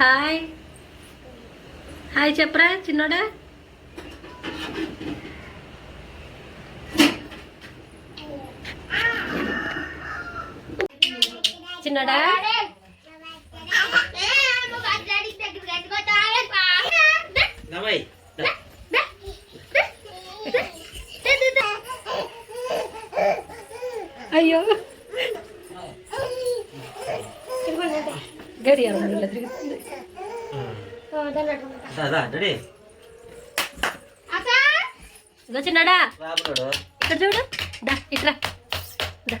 Hi. Hi చెప్పరా చిన్నోడా? చిన్నోడా? అయ్యో. గడియారం రాబోడు ఇక్కడ చూడు. దా ఇట్రా దా.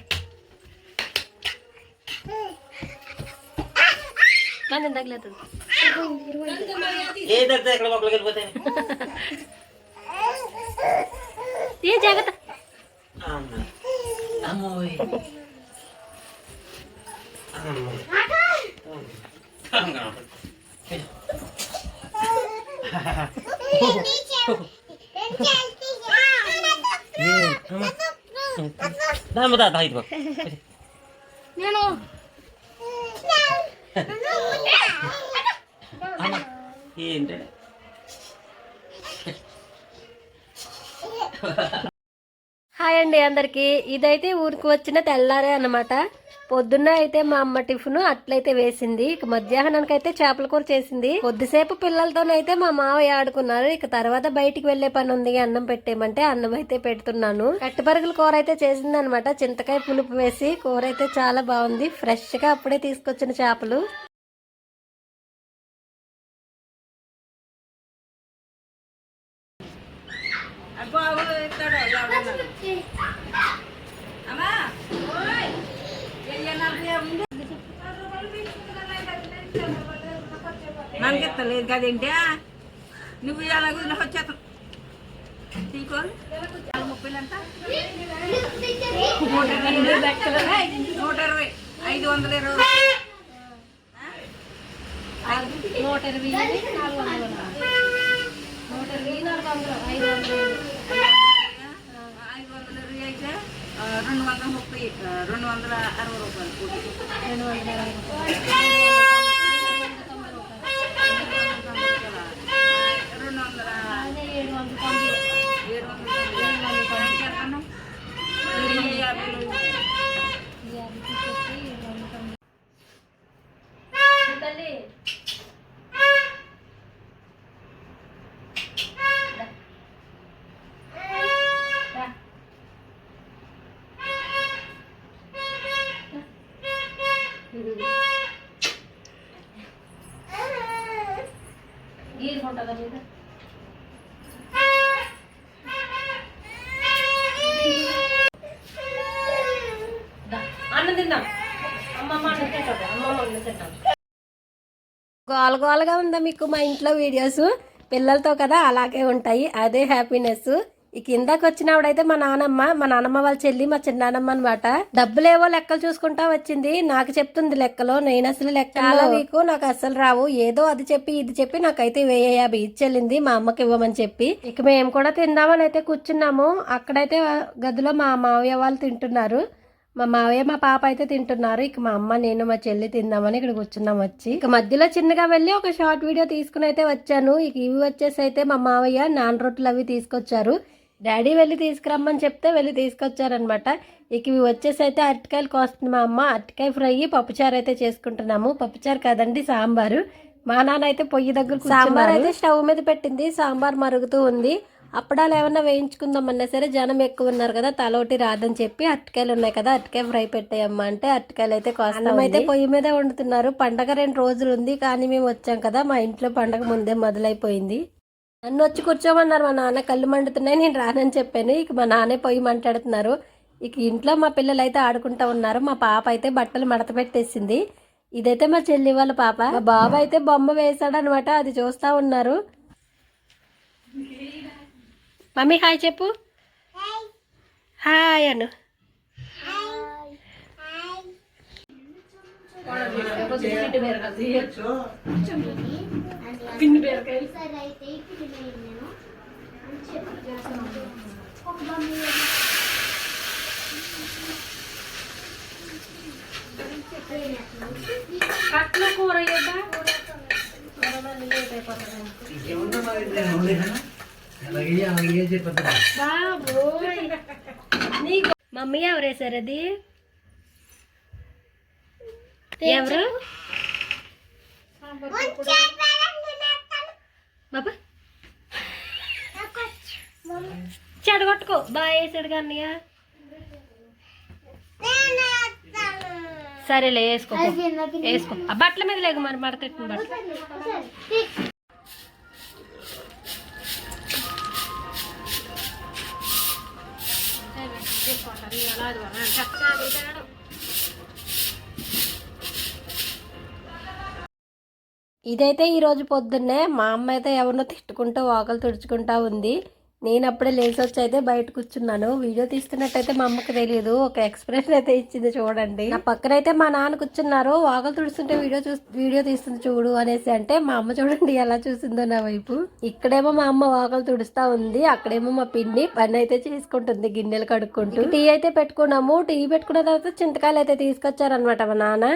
మనం తగలేదు ఏ జాగ్రత్త? అమ్మ. అమ్మోయ్. అమ్మోయ్. దాని దా దా ఇదిగో నేను అమ్మ ఏంటి హాయ్ అండి అందరికి. ఇదైతే ఊరికి వచ్చిన తెల్లారే అనమాట పొద్దున్న అయితే మా అమ్మ టిఫిన్ అట్లయితే వేసింది. ఇక మధ్యాహ్నానికి అయితే చేపల కూర చేసింది. కొద్దిసేపు పిల్లలతోనైతే మా మావయ్య ఆడుకున్నారు. ఇక తర్వాత బయటికి వెళ్ళే పని ఉంది. అన్నం పెట్టేయమంటే అన్నం అయితే పెడుతున్నాను. కట్టుపరుగుల కూర అయితే చేసింది అనమాట చింతకాయ పులుపు వేసి కూర అయితే చాలా బాగుంది. ఫ్రెష్గా అప్పుడే తీసుకొచ్చిన చేపలు. మనకెత్తలేదు కదేంటే నువ్వు ఎలా ఎలాగో వచ్చేస్తాం తీసుకోవాలి ముప్పై ఎంత నూట ఇరవై నూట ఇరవై. ఐదు వందల ఇరవై. నూట ఇరవై నాలుగు వందలు నూట ఇరవై నాలుగు వందలు ఐదు వందలు ఐదు వందల ఇరవై అయితే ఆ, రెండు వందల ముప్పై ఆ, రెండు వందల అరవై రూపాయలు కోటి రెండు వందల ఇరవై రూపాయలు రెండు వందల అదే ఏడు వందల తొంభై ఏడు వందల చేస్తాను యాభై ఈ యాభై తీసేసి ఏడు వందల తొంభై తల్లి గోల గోలగా ఉందా మీకు మా ఇంట్లో వీడియోస్ పిల్లలతో కదా అలాగే ఉంటాయి అదే హ్యాపీనెస్ ఈ కిందకి వచ్చినప్పుడైతే మా నానమ్మ మా నానమ్మ వాళ్ళ చెల్లి మా చిన్నానమ్మ అనమాట డబ్బులేవో లెక్కలు చూసుకుంటా వచ్చింది నాకు చెప్తుంది లెక్కలో నేను అసలు లెక్క చాలా వీకు నాకు అసలు రావు ఏదో అది చెప్పి ఇది చెప్పి నాకైతే వెయ్యి యాభై ఇచ్చెళ్ళింది మా అమ్మకి ఇవ్వమని చెప్పి. ఇక మేము కూడా తిందామని అయితే కూర్చున్నాము అక్కడైతే గదిలో మా మావయ్య వాళ్ళు తింటున్నారు. మా మావయ్య మా పాప అయితే తింటున్నారు. ఇక మా అమ్మ నేను మా చెల్లి తిందామని ఇక్కడ కూర్చున్నాం వచ్చి. ఇక మధ్యలో చిన్నగా వెళ్ళి ఒక షార్ట్ వీడియో తీసుకుని అయితే వచ్చాను. ఇక ఇవి వచ్చేసి అయితే మా మావయ్య నాన్ రొట్టెలు అవి తీసుకొచ్చారు. డాడీ వెళ్ళి తీసుకురమ్మని చెప్తే వెళ్ళి తీసుకొచ్చారనమాట ఇక ఇవి వచ్చేసి అయితే అరటికాయలు కోస్తుంది మా అమ్మ. అరటికాయ ఫ్రై పప్పుచారు అయితే చేసుకుంటున్నాము. పప్పుచారు కదండి సాంబారు. మా నాన్న అయితే పొయ్యి దగ్గర సాంబార్ అయితే స్టవ్ మీద పెట్టింది. సాంబార్ మరుగుతూ ఉంది. అప్పడాలు ఏమన్నా వేయించుకుందామన్నా సరే జనం ఎక్కువ ఉన్నారు కదా తలోటి రాదని చెప్పి అరటికాయలు ఉన్నాయి కదా అరటికాయ ఫ్రై పెట్టాయమ్మా అంటే అరటికాయలు అయితే కోస్తాం అయితే పొయ్యి మీద వండుతున్నారు. పండగ రెండు రోజులు ఉంది కానీ మేము వచ్చాం కదా మా ఇంట్లో పండగ ముందే మొదలైపోయింది. నన్ను వచ్చి కూర్చోమన్నారు మా నాన్న కళ్ళు మండుతున్నాయి నేను రానని చెప్పాను. ఇక మా నాన్నే పొయ్యి మంటాడుతున్నారు. ఇక ఇంట్లో మా పిల్లలు అయితే ఆడుకుంటా ఉన్నారు. మా పాప అయితే బట్టలు మడత పెట్టేసింది. ఇదైతే మా చెల్లి వాళ్ళ పాప. మా బాబు అయితే బొమ్మ వేసాడనమాట అది చూస్తా ఉన్నారు. మమ్మీ హాయ్ చెప్పు. హాయ్ అను. కూర మమ్మీ ఎవరు వేసారు అది? ఎవరు? బాబా చెడగొట్టుకో. బాగా వేసాడు కన్నయ్య సరేలే వేసుకో. వేసుకో. ఆ బట్టల మీద లేకు మరి మడతెట్టిన బట్టలు. ఇదైతే ఈరోజు పొద్దున్నే మా అమ్మ అయితే ఎవరినో తిట్టుకుంటూ వాకలు తుడుచుకుంటా ఉంది. నేను అప్పుడే లేచి వచ్చి అయితే బయట కూర్చున్నాను. వీడియో తీస్తున్నట్టయితే మా అమ్మకి తెలియదు. ఒక ఎక్స్ప్రెషన్ అయితే ఇచ్చింది చూడండి. నా పక్కన అయితే మా నాన్న కూర్చున్నారు. వాకలు తుడుస్తుంటే వీడియో చూ వీడియో తీస్తుంది చూడు అనేసి అంటే మా అమ్మ చూడండి ఎలా చూసిందో నా వైపు. ఇక్కడేమో మా అమ్మ వాకలు తుడుస్తా ఉంది. అక్కడేమో మా పిన్ని పని అయితే చేసుకుంటుంది గిన్నెలు కడుక్కుంటూ. టీ అయితే పెట్టుకున్నాము. టీ పెట్టుకున్న తర్వాత చింతకాయలు అయితే తీసుకొచ్చారనమాట మా నాన్న.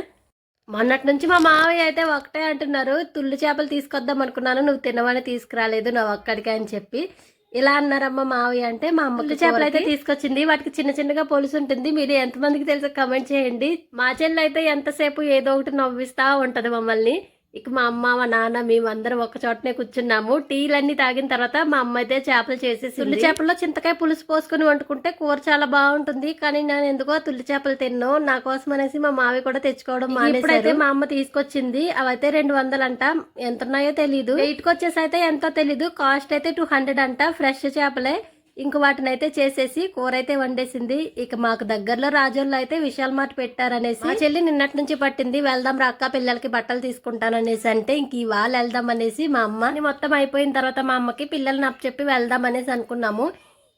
మొన్నటి నుంచి మా మావయ్య అయితే ఒకటే అంటున్నారు. తుళ్ళు చేపలు తీసుకొద్దాం అనుకున్నాను. నువ్వు తినవని తీసుకురాలేదు. నా ఒక్కడికే అని చెప్పి. ఇలా అన్నారమ్మ మావయ్య అంటే మా అమ్మకి చేపలు అయితే తీసుకొచ్చింది. వాటికి చిన్న చిన్నగా పొలుసు ఉంటుంది మీరు ఎంతమందికి తెలుసో కమెంట్ చేయండి. మా చెల్లి అయితే ఎంతసేపు ఏదో ఒకటి నవ్విస్తా ఉంటది మమ్మల్ని. ఇక మా అమ్మ మా నాన్న మేమందరం ఒక చోటనే కూర్చున్నాము. టీలన్నీ తాగిన తర్వాత మా అమ్మ అయితే చేపలు చేసేసి తుల్లి చేపల్లో చింతకాయ పులుసు పోసుకొని వండుకుంటే కూర చాలా బాగుంటుంది. కానీ నేను ఎందుకో తుల్లి చేపలు తిన్నాను నా కోసం అనేసి మా మావి కూడా తెచ్చుకోవడం ఇప్పుడైతే మా అమ్మ తీసుకొచ్చింది. అవైతే రెండు వందలు అంట. ఎంత ఉన్నాయో తెలీదు. వెయిట్ వచ్చేసి అయితే ఎంతో తెలీదు. కాస్ట్ అయితే టూ హండ్రెడ్ అంట. ఫ్రెష్ చేపలే. ఇంక వాటిని అయితే చేసేసి కూర అయితే వండేసింది. ఇక మాకు దగ్గరలో రాజోళ్ళు అయితే విశాల్ మార్ట్ పెట్టారనేసి మా చెల్లి నిన్నటి నుంచి పట్టింది వెళ్దాం రా అక్క పిల్లలకి బట్టలు తీసుకుంటాననేసి అంటే ఇంక ఇవాళ వెళ్దాం అనేసి మా అమ్మ మొత్తం అయిపోయిన తర్వాత మా అమ్మకి పిల్లల్ని చెప్పి వెళ్దాం అనేసి అనుకున్నాము.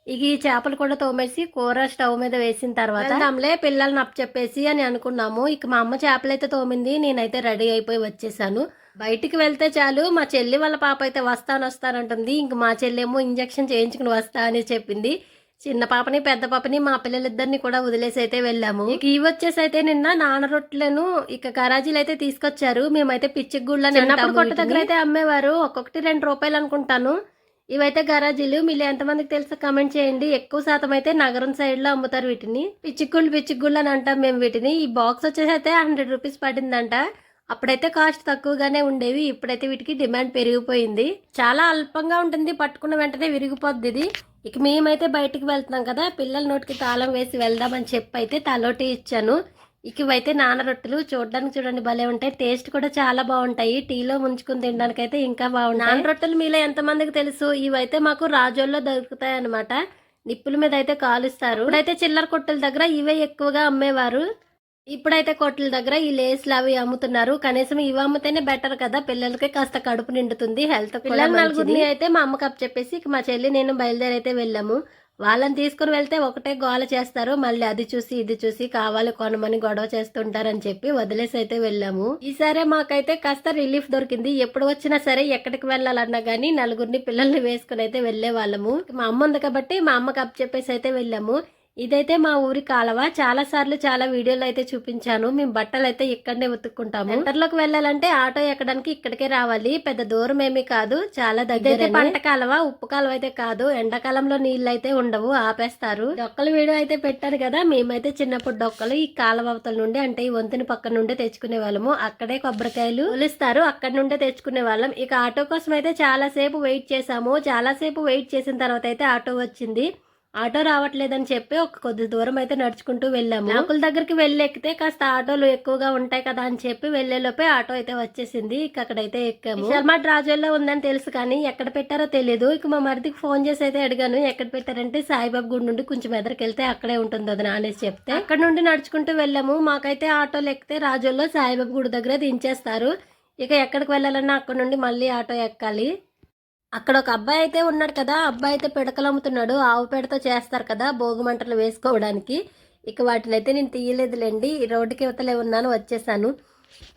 ఇక ఈ చేపలు కూడా తోమేసి కూర స్టవ్ మీద వేసిన తర్వాత వెళ్దాంలే పిల్లల్ని చెప్పేసి అని అనుకున్నాము. ఇక మా అమ్మ చేపలు అయితే తోమింది నేనైతే రెడీ అయిపోయి వచ్చేసాను. బయటికి వెళ్తే చాలు మా చెల్లి వాళ్ళ పాప అయితే వస్తాను వస్తానంటుంది. ఇంక మా చెల్లేమో ఇంజక్షన్ చేయించుకుని వస్తా అని చెప్పింది. చిన్న పాపని పెద్ద పాపని మా పిల్లలిద్దరిని కూడా వదిలేసి అయితే వెళ్ళాము. ఇక ఇవి వచ్చేసి అయితే నిన్న నాన్న రొట్టెలను ఇక కరాజీలు అయితే తీసుకొచ్చారు. మేమైతే పిచ్చి గుళ్ళ చిన్నప్పుడు కొట్ట దగ్గర అయితే అమ్మేవారు. ఒక్కొక్కటి రెండు రూపాయలు అనుకుంటాను. ఇవైతే గరాజీలు మీరు ఎంతమందికి తెలుసో కమెంట్ చేయండి. ఎక్కువ శాతం అయితే నగరం సైడ్లో అమ్ముతారు వీటిని. పిచ్చిగుళ్ళు పిచ్చిగుళ్ళు అని అంటాం మేము వీటిని. ఈ బాక్స్ వచ్చేసి అయితే హండ్రెడ్ రూపీస్ పడిందంట. అప్పుడైతే కాస్ట్ తక్కువగానే ఉండేవి ఇప్పుడైతే వీటికి డిమాండ్ పెరిగిపోయింది. చాలా అల్పంగా ఉంటుంది పట్టుకున్న వెంటనే విరిగిపోద్ది ఇది. ఇక మేమైతే బయటికి వెళ్తున్నాం కదా పిల్లల నోటికి తాళం వేసి వెళ్దామని చెప్పి అయితే తలోటి ఇచ్చాను. ఇక ఇవైతే నాన రొట్టెలు చూడడానికి చూడండి భలే ఉంటాయి. టేస్ట్ కూడా చాలా బాగుంటాయి. టీలో ముంచుకుని తినడానికి అయితే ఇంకా బాగుంటాయి. నాన రొట్టెలు మీలో ఎంతమందికి తెలుసు? ఇవైతే మాకు రాజోల్లో దొరుకుతాయి అనమాట నిప్పుల మీద అయితే కాలుస్తారు. ఇప్పుడైతే చిల్లర కొట్టెల దగ్గర ఇవే ఎక్కువగా అమ్మేవారు. ఇప్పుడైతే కొట్ల దగ్గర ఈ లేస్లు అవి అమ్ముతున్నారు. కనీసం ఇవి అమ్మితేనే బెటర్ కదా. పిల్లలకి కాస్త కడుపు నిండుతుంది. హెల్త్ పిల్లలు నలుగురిని అయితే మా అమ్మకి అప్ చెప్పేసి మా చెల్లి నేను బయలుదేరి అయితే వెళ్ళాము. వాళ్ళని తీసుకుని వెళ్తే ఒకటే గోల చేస్తారు. మళ్ళీ అది చూసి ఇది చూసి కావాలి కొనమని గొడవ చేస్తుంటారని చెప్పి వదిలేసి అయితే వెళ్ళాము. ఈసారి మాకైతే కాస్త రిలీఫ్ దొరికింది. ఎప్పుడు వచ్చినా సరే ఎక్కడికి వెళ్ళాలన్నా గానీ నలుగురిని పిల్లల్ని వేసుకుని అయితే వెళ్ళే వాళ్ళము. మా అమ్మ ఉంది కాబట్టి మా అమ్మకి అప్ చెప్పేసి అయితే వెళ్ళాము. ఇదైతే మా ఊరి కాలవ. చాలా సార్లు చాలా వీడియోలు అయితే చూపించాను. మేము బట్టలు అయితే ఇక్కడనే ఉతుక్కుంటాము. సెంటర్లోకి వెళ్ళాలంటే ఆటో ఎక్కడానికి ఇక్కడికే రావాలి. పెద్ద దూరం ఏమీ కాదు. చాలా దగ్గర పంట కాలవ ఉప్పు కాలువ అయితే కాదు. ఎండాకాలంలో నీళ్ళు అయితే ఉండవు. ఆపేస్తారు. డొక్కల వీడియో అయితే పెట్టాను కదా. మేమైతే చిన్నప్పుడు డొక్కలు ఈ కాలవ అవతల నుండి అంటే ఈ వంతుని పక్క నుండి తెచ్చుకునే వాళ్ళము. అక్కడే కొబ్బరికాయలు ఒలిస్తారు. అక్కడ నుండే తెచ్చుకునే వాళ్ళం. ఇక ఆటో కోసం అయితే చాలా సేపు వెయిట్ చేసాము చాలా సేపు వెయిట్ చేసిన తర్వాత అయితే ఆటో వచ్చింది. ఆటో రావట్లేదని చెప్పి ఒక కొద్ది దూరం అయితే నడుచుకుంటూ వెళ్ళాము. లోకల్ దగ్గరికి వెళ్ళి ఎక్కితే కాస్త ఆటోలు ఎక్కువగా ఉంటాయి కదా అని చెప్పి వెళ్ళే లోపే ఆటో అయితే వచ్చేసింది. ఇక అక్కడైతే ఎక్కాము. షర్మాట్ రాజుల్లో ఉందని తెలుసు కానీ ఎక్కడ పెట్టారో తెలియదు ఇక మా మరిదికి ఫోన్ చేసి అయితే అడిగాను ఎక్కడ పెట్టారంటే సాయిబాబు గుడి నుండి కొంచెం ఎదరికి వెళ్తే అక్కడే ఉంటుంది అది అనేసి చెప్తే. అక్కడ నుండి నడుచుకుంటూ వెళ్ళాము. మాకైతే ఆటోలు ఎక్కితే రాజుల్లో సాయిబాబు గుడి దగ్గర దించేస్తారు. ఇక ఎక్కడికి వెళ్ళాలన్నా అక్కడ నుండి మళ్ళీ ఆటో ఎక్కాలి. అక్కడ ఒక అబ్బాయి అయితే ఉన్నాడు కదా అబ్బాయి అయితే పిడకలు అమ్ముతున్నాడు ఆవు పేడతో చేస్తారు కదా భోగి మంటలు వేసుకోవడానికి. ఇక వాటిని అయితే నేను తీయలేదులేండి ఈ రోడ్డుకి ఇవతలే ఉన్నాను వచ్చేసాను.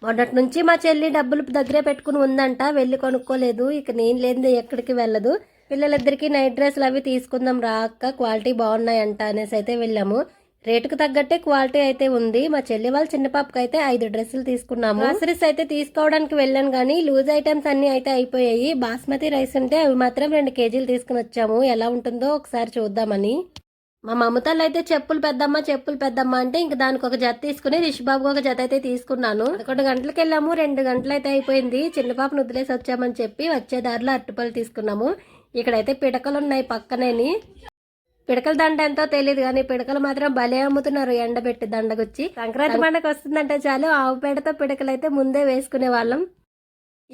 మొన్నటి నుంచి మా చెల్లి డబ్బులు దగ్గరే పెట్టుకుని ఉందంట వెళ్ళి కొనుక్కోలేదు ఇక నేను లేనిదే ఎక్కడికి వెళ్ళదు. పిల్లలిద్దరికీ నైట్ డ్రెస్సులు అవి తీసుకుందాం రా అక్క క్వాలిటీ బాగున్నాయంట అనేసి అయితే వెళ్ళాము. రేటుకు తగ్గట్టే క్వాలిటీ అయితే ఉంది. మా చెల్లి వాళ్ళ చిన్న పాపకి అయితే ఐదు డ్రెస్సులు తీసుకున్నాము. గ్రాసరీస్ అయితే తీసుకోవడానికి వెళ్ళాను కానీ లూజ్ ఐటమ్స్ అన్ని అయితే అయిపోయాయి. బాస్మతి రైస్ ఉంటే అవి మాత్రం రెండు కేజీలు తీసుకుని వచ్చాము. ఎలా ఉంటుందో ఒకసారి చూద్దామని. మా మమతలు అయితే చెప్పులు పెద్దమ్మ చెప్పులు పెద్దమ్మ అంటే ఇంక దానికి ఒక జత తీసుకుని రిషిబాబుకి ఒక జత అయితే తీసుకున్నాను. పదకొండు గంటలకు వెళ్ళాము. రెండు గంటలు అయితే అయిపోయింది. చిన్న పాపను వదిలేసి వచ్చామని చెప్పి వచ్చే దారిలో అరటిపళ్ళు తీసుకున్నాము. ఇక్కడైతే పిడకలు ఉన్నాయి పక్కనేని. పిడకల దండ ఎంతో తెలియదు కానీ పిడకలు మాత్రం భలే అమ్ముతున్నారు ఎండబెట్టి దండకొచ్చి సంక్రాంతి పండగ వస్తుందంటే చాలు ఆవు పేడతో పిడకలు అయితే ముందే వేసుకునే వాళ్ళం.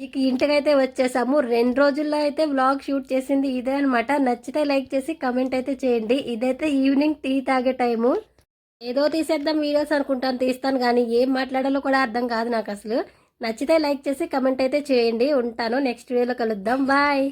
ఇక ఇంటికైతే వచ్చేసాము. రెండు రోజుల్లో అయితే వ్లాగ్ షూట్ చేసింది ఇదే అనమాట నచ్చితే లైక్ చేసి కమెంట్ అయితే చేయండి. ఇదైతే ఈవినింగ్ టీ తాగే టైము. ఏదో తీసేద్దాం వీడియోస్ అనుకుంటాను తీస్తాను కానీ ఏం మాట్లాడాలో కూడా అర్థం కాదు నాకు అసలు. నచ్చితే లైక్ చేసి కమెంట్ అయితే చేయండి. ఉంటాను. నెక్స్ట్ వీడియోలో కలుద్దాం. బాయ్.